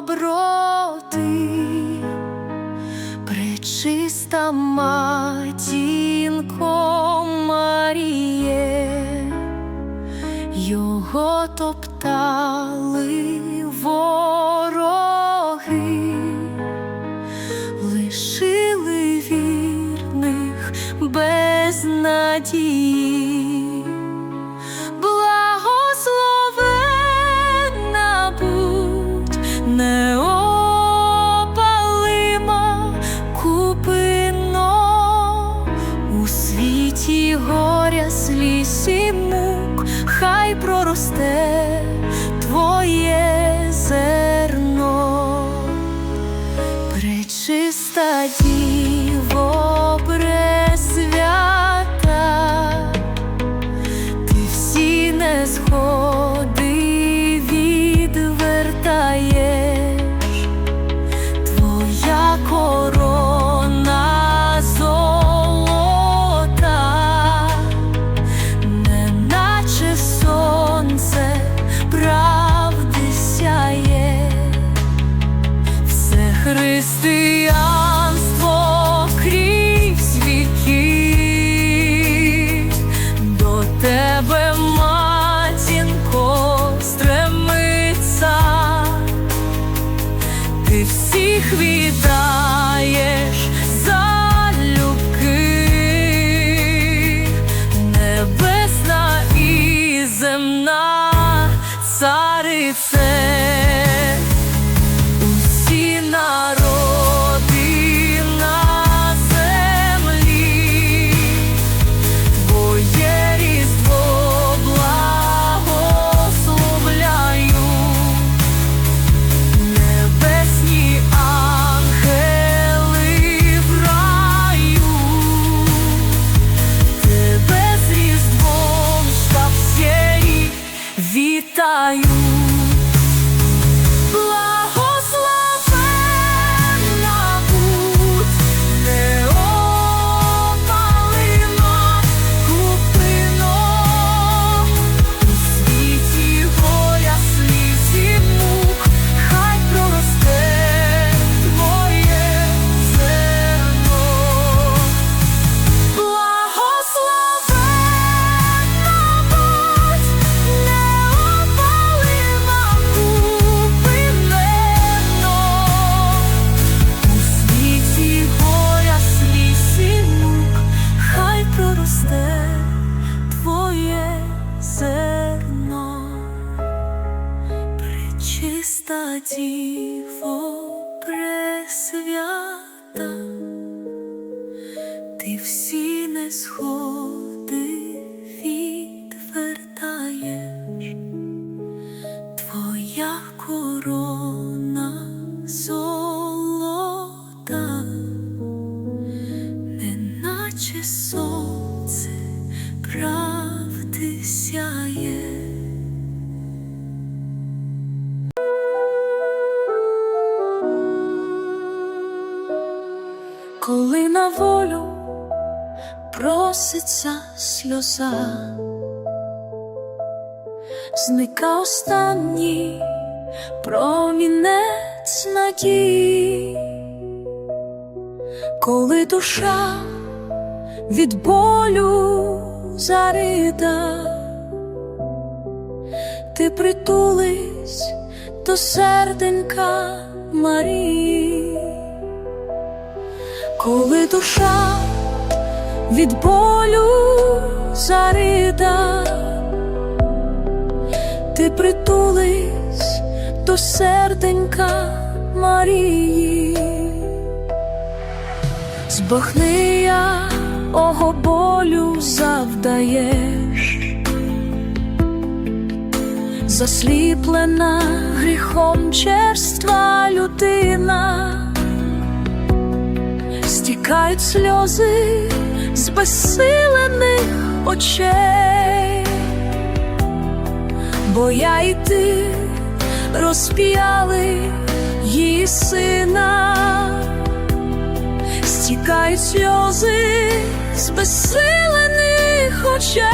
доброти, пречиста матінко Маріє, його топтали вороги, лишили вірних без надії. Вітаю. Твоя корона золота, неначе сонце правди сяє. Коли на волю проситься сльоза, зникає останній промінець надії, коли душа від болю зарита, ти притулись до серденька Марії. Коли душа від болю зарита, ти притулись до серденька Марії, збахни я ого болю завдаєш, засліплена гріхом черства людина. Стікають сльози з безсилених очей, бо я і ти розп'яли її сина, стікають сльози з безсилених очей,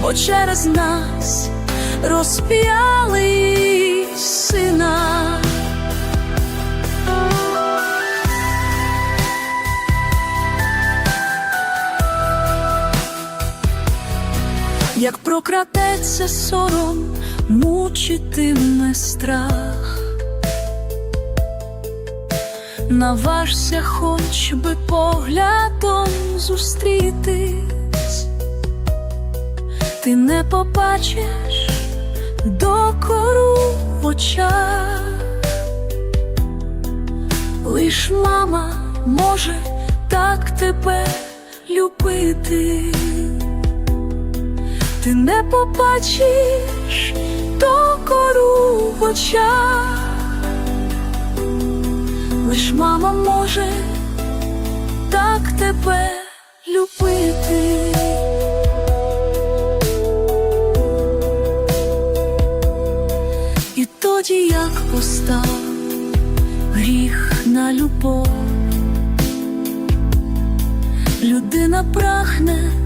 бо через нас розп'яли її сина. Як прократеться сором, мучитиме страх. Наважся хоч би поглядом зустрітись, ти не побачиш докору в очах, лиш мама може так тебе любити, ти не побачиш докору в очах. Лиш мама може так тебе любити. І тоді як постав гріх на любов, людина прагне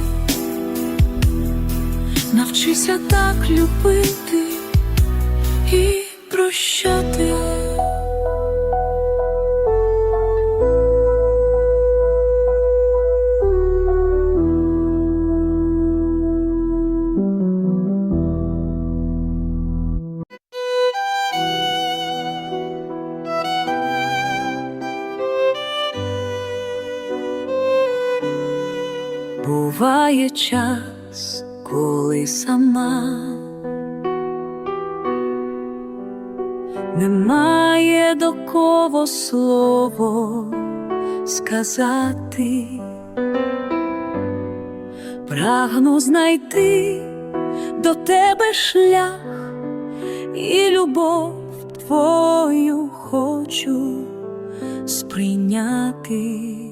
навчися так любити і прощати. Буває час, коли сама немає до кого слово сказати, прагну знайти до тебе шлях і любов твою хочу сприйняти.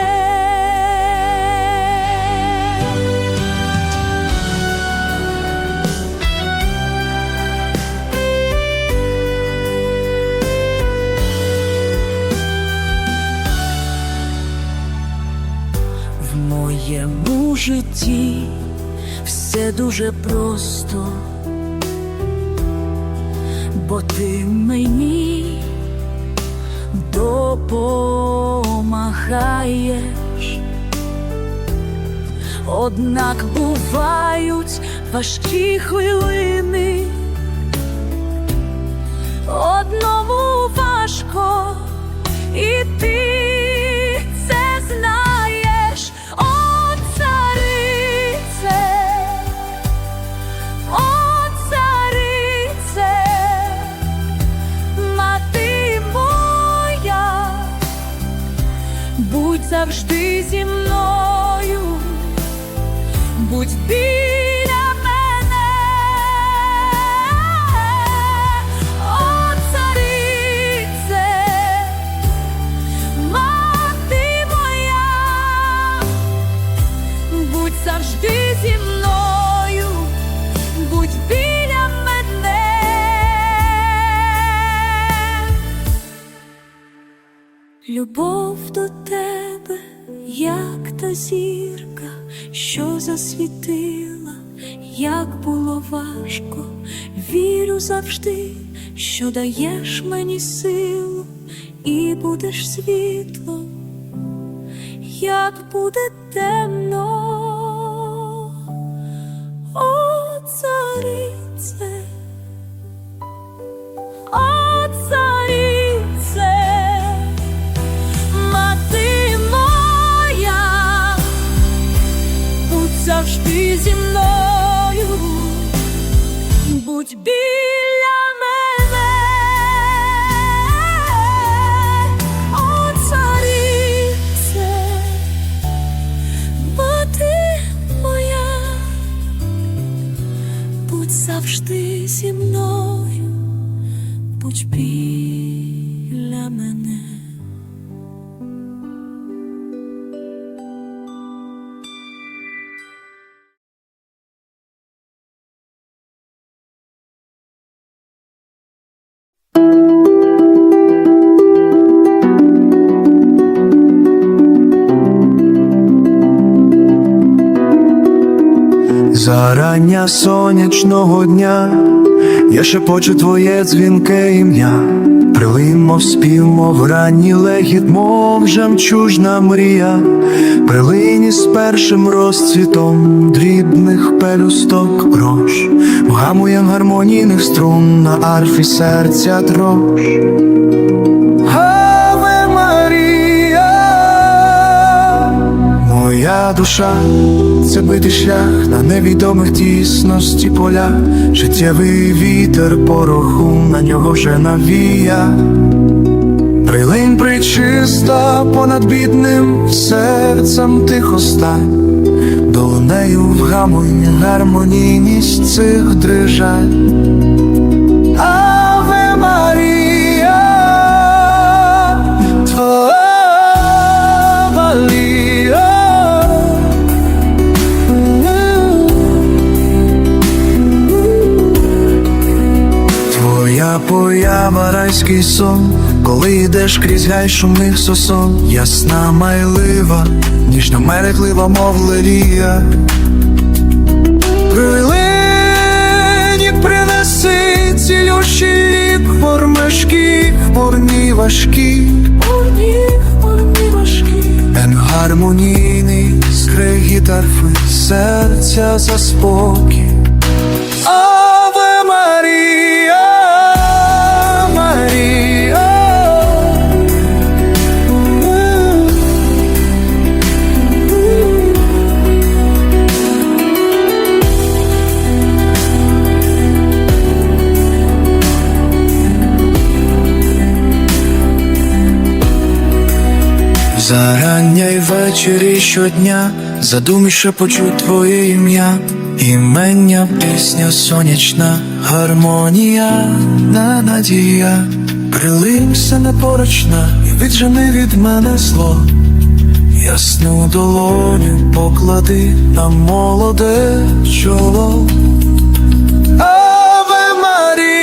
Моєму житті. Все дуже просто, бо ти мені допомагаєш, однак бувають важкі хвилини, одному важко, і ти завжди зі мною, будь біля Любов до тебе, як та зірка, що засвітила, як було важко, вірю завжди, що даєш мені силу і будеш світло, як буде темно, о царице, завжди зі мною, будь біля мене, о царице, бо ти моя, будь завжди зі мною, будь біля Зарання сонячного дня, я шепочу твоє дзвінке ім'я, Прилин, мов спів, мов ранній легіт, мов жемчужна мрія, Прилині з першим розцвітом дрібних пелюсток рош, вгамуєм гармонійних струн на арфі серця трош. Аве Марія, Моя душа це битий шлях на невідомих тісності поля, життєвий вітер пороху на нього вже навія. Прилинь причиста понад бідним серцем тихо стань, долинею вгамуй гармонійність цих дрижань. Поява райський сон, коли йдеш крізь гай шумних сосон, ясна майлива, ніжно мерехлива, мов лелія. Прилині принеси цілющий лік, мормешки, хмурні важкі, Мурні, мурні важкі, енгармонійний скригіт арфи, серця за Зарання й ввечері щодня задуміше почуть твоє ім'я, імення, пісня сонячна, гармонія, на надія, прилимся непорочна і віджени від мене зло, ясну долоню поклади на молоде чоло. Аве Марія,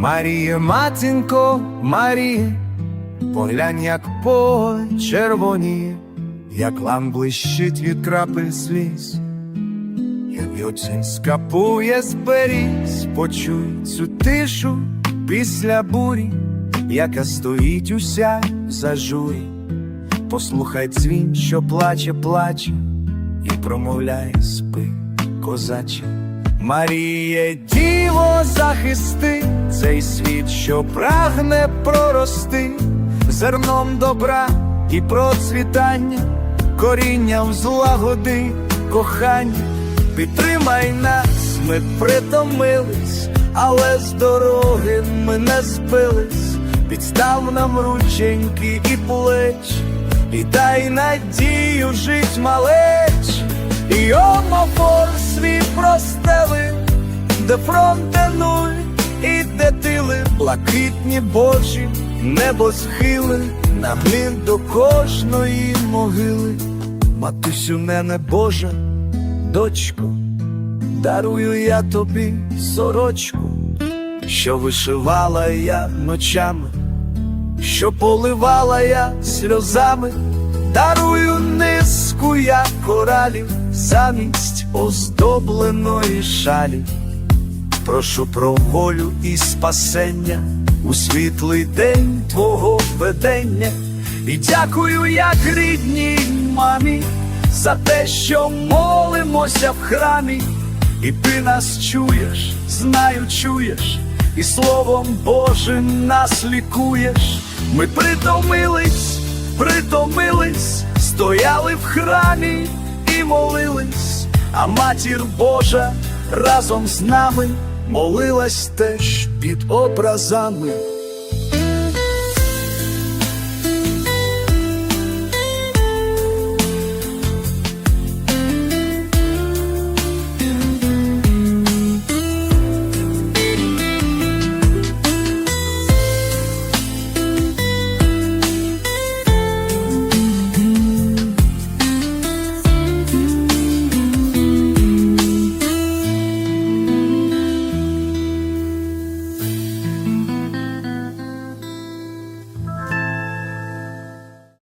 Марія, матінко, Марія, поглянь, як поле червоніє, як лам блищить від крапель сліз, як вьоцин скапує з почуй цю тишу після бурі, яка стоїть уся за журі. Послухай дзвін, що плаче, плаче, і промовляє спи, козаче. Маріє, діво, захисти цей світ, що прагне прорости. Зерном добра і процвітання, корінням злагоди, кохання, підтримай нас, ми притомились, але з дороги ми не збились, підстав нам рученьки і плеч, і дай надію жить малеч. І омофор свій простели, де фронти нуль і де тили, блакитні божі, небо схили, на глін до кожної могили. Матусю, не Божа, дочко, дарую я тобі сорочку, що вишивала я ночами, що поливала я сльозами, дарую низку я коралів замість оздобленої шалі. Прошу про волю і спасення у світлий день твого ведення. І дякую, як рідній мамі, за те, що молимося в храмі, і ти нас чуєш, знаю, чуєш, і Словом Божим нас лікуєш. Ми притомились, притомились, стояли в храмі молились, а матір Божа разом з нами молилась теж під образами.